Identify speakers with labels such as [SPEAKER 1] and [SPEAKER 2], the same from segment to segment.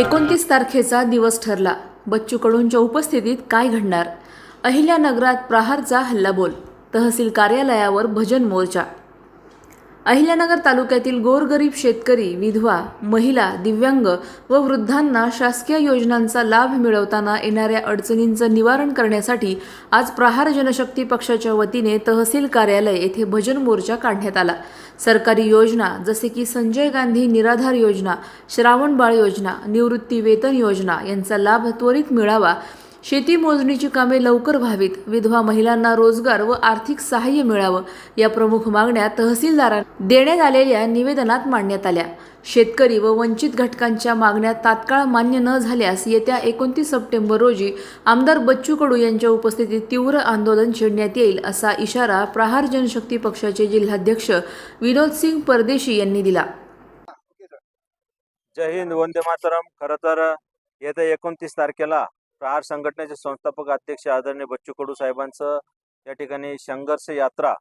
[SPEAKER 1] एकोणतीस तारखेचा दिवस ठरला. बच्चू कडूंच्या उपस्थितीत काय घडणार? अहिल्यानगरात प्रहारचा हल्लाबोल तहसील कार्यालयावर भजन मोर्चा अहिल्यानगर तालुक्यातील गोरगरीब शेतकरी विधवा महिला दिव्यांग व वृद्धांना शासकीय योजनांचा लाभ मिळवताना येणाऱ्या अडचणींचं निवारण करण्यासाठी आज प्रहार जनशक्ती पक्षाच्या वतीने तहसील कार्यालय येथे भजन मोर्चा काढण्यात आला. सरकारी योजना जसे की संजय गांधी निराधार योजना श्रावण बाळ योजना निवृत्ती वेतन योजना यांचा लाभ त्वरित मिळावा शेती मोजणीची कामे लवकर व्हावीत. विधवा महिलांना रोजगार व आर्थिक सहाय्य मिळावं. या प्रमुख मागण्या तहसीलदारांना देण्यात आलेल्या निवेदनात मांडण्यात आल्या. शेतकरी व वंचित घटकांच्या मागण्या तात्काळ मान्य न झाल्यास येत्या एकोणतीस सप्टेंबर रोजी आमदार बच्चू कडू यांच्या उपस्थितीत तीव्र आंदोलन छेडण्यात येईल असा इशारा प्रहार जनशक्ती पक्षाचे जिल्हाध्यक्ष विनोद सिंग परदेशी यांनी दिला.
[SPEAKER 2] जय हिंद वंदे मातरम. खरं तर येत्या एकोणतीस तारखेला प्रहार संघटनेचे संस्थापक अध्यक्ष आदरणीय बच्चू कडू साहेबांचं या ठिकाणी संघर्ष यात्रा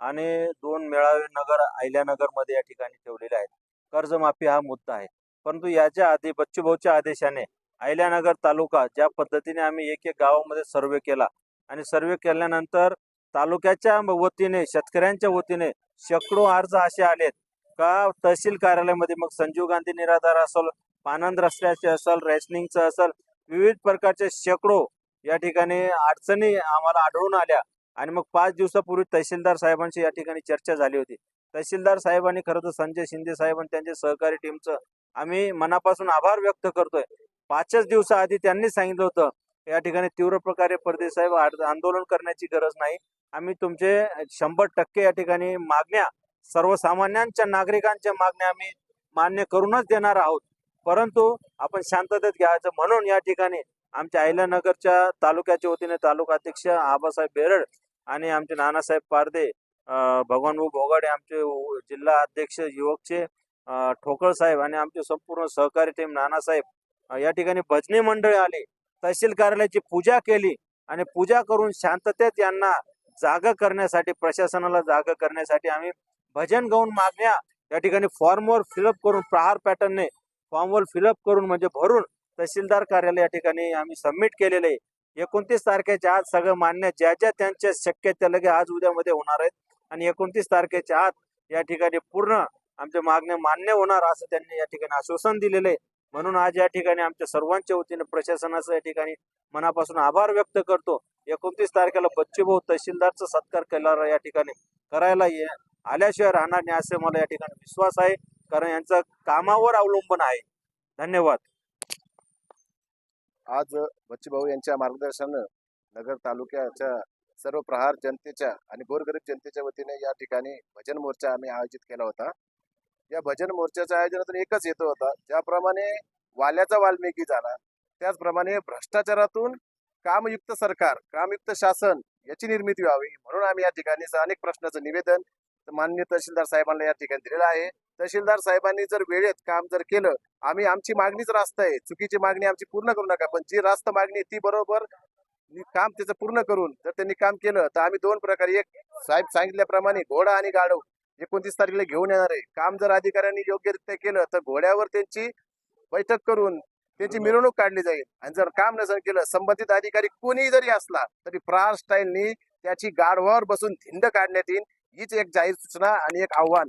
[SPEAKER 2] आणि दोन मेळावे नगर अहिल्यानगरमध्ये या ठिकाणी ठेवलेले आहेत. कर्जमाफी हा मुद्दा आहे. परंतु याच्या आधी बच्चू भाऊच्या आदेशाने अहिल्यानगर तालुका ज्या पद्धतीने आम्ही एक एक गावामध्ये सर्वे केला आणि सर्वे केल्यानंतर तालुक्याच्या वतीने शेतकऱ्यांच्या वतीने शेकडो अर्ज असे आलेत का? तहसील कार्यालयामध्ये मग संजीव गांधी निराधार असेल पानंद रस्त्याचे असेल रेशनिंगचं असेल विविध प्रकारचे शेकडो या ठिकाणी अडचणी आम्हाला आढळून आल्या. आणि मग पाच दिवसापूर्वी तहसीलदार साहेबांची या ठिकाणी चर्चा झाली होती. तहसीलदार साहेबांनी खरं तर संजय शिंदे साहेब आणि त्यांच्या सहकारी टीमचं आम्ही मनापासून आभार व्यक्त करतोय. पाचच दिवसाआधी त्यांनी सांगितलं होतं या ठिकाणी तीव्र प्रकारे परदे साहेब आंदोलन करण्याची गरज नाही. आम्ही तुमचे शंभर टक्के या ठिकाणी मागण्या सर्वसामान्यांच्या नागरिकांच्या मागण्या आम्ही मान्य करूनच देणार आहोत. परंतु आपण शांततेत घ्यायचं. म्हणून या ठिकाणी आमच्या अहिल्यानगरच्या तालुक्याच्या वतीने तालुका अध्यक्ष आबासाहेब बेरड आणि आमचे नानासाहेब पारदे अं, भगवानभाऊ भोगाडे आमचे जिल्हा अध्यक्ष युवकचे ठोकळ साहेब आणि आमचे संपूर्ण सहकारी टीम नानासाहेब या ठिकाणी भजनी मंडळी आले. तहसील कार्यालयाची पूजा केली आणि पूजा करून शांततेत यांना जाग करण्यासाठी प्रशासनाला जाग करण्यासाठी आम्ही भजन गाऊन मागण्या या ठिकाणी फॉर्मवर फिलअप करून प्रहार पॅटर्नने फॉर्मवर फिलअप करून म्हणजे भरून तहसीलदार कार्यालय या ठिकाणी आम्ही सबमिट केलेले आहे. एकोणतीस तारखेच्या आज सगळं मान्य ज्या ज्या त्यांच्या शक्य त्या लगे आज उद्यामध्ये होणार आहेत आणि एकोणतीस तारखेच्या आत या ठिकाणी पूर्ण आमच्या मागण्या मान्य होणार असं त्यांनी या ठिकाणी आश्वासन दिलेलं आहे. म्हणून आज या ठिकाणी आमच्या सर्वांच्या वतीने प्रशासनाचं या ठिकाणी मनापासून आभार व्यक्त करतो. एकोणतीस तारखेला बच्चूभाऊ तहसीलदारचा सत्कार केला या ठिकाणी करायला ये आल्याशिवाय राहणार नाही असे मला या ठिकाणी विश्वास आहे. कारण यांचं कामावर अवलंबून आहे. धन्यवाद.
[SPEAKER 3] आज बच्चूभाऊ यांच्या मार्गदर्शनानं नगर तालुक्याच्या सर्व प्रहार जनतेच्या आणि गोरगरीब जनतेच्या वतीने या ठिकाणी भजन मोर्चा आम्ही आयोजित केला होता. या भजन मोर्चाच्या आयोजनातून एकच हेतू होता. ज्याप्रमाणे वाल्याचा वाल्मिकी झाला त्याचप्रमाणे भ्रष्टाचारातून कामयुक्त सरकार कामयुक्त शासन याची निर्मिती व्हावी म्हणून आम्ही या ठिकाणी अनेक प्रश्नाचं निवेदन मान्य तहसीलदार साहेबांना या ठिकाणी दिलेलं आहे. तहसीलदार साहेबांनी जर वेळेत काम जर केलं आम्ही आमची मागणीच रास्त आहे. चुकीची मागणी आमची पूर्ण करू नका पण जी रास्त मागणी ती बरोबर काम त्याचं पूर्ण करून जर त्यांनी काम केलं तर आम्ही दोन प्रकारे एक साहेब सांगितल्याप्रमाणे घोडा आणि गाढव एकोणतीस तारखेला घेऊन येणार आहे. काम जर अधिकाऱ्यांनी योग्यरित्या केलं तर घोड्यावर त्यांची बैठक करून त्यांची मिरवणूक काढली जाईल. आणि जर काम नसेल केलं संबंधित अधिकारी कोणीही जरी असला तरी प्रहार स्टाईलनी त्याची गाढवावर बसून धिंड काढण्यात येईल. हीच एक जाहीर सूचना आणि एक आव्हान.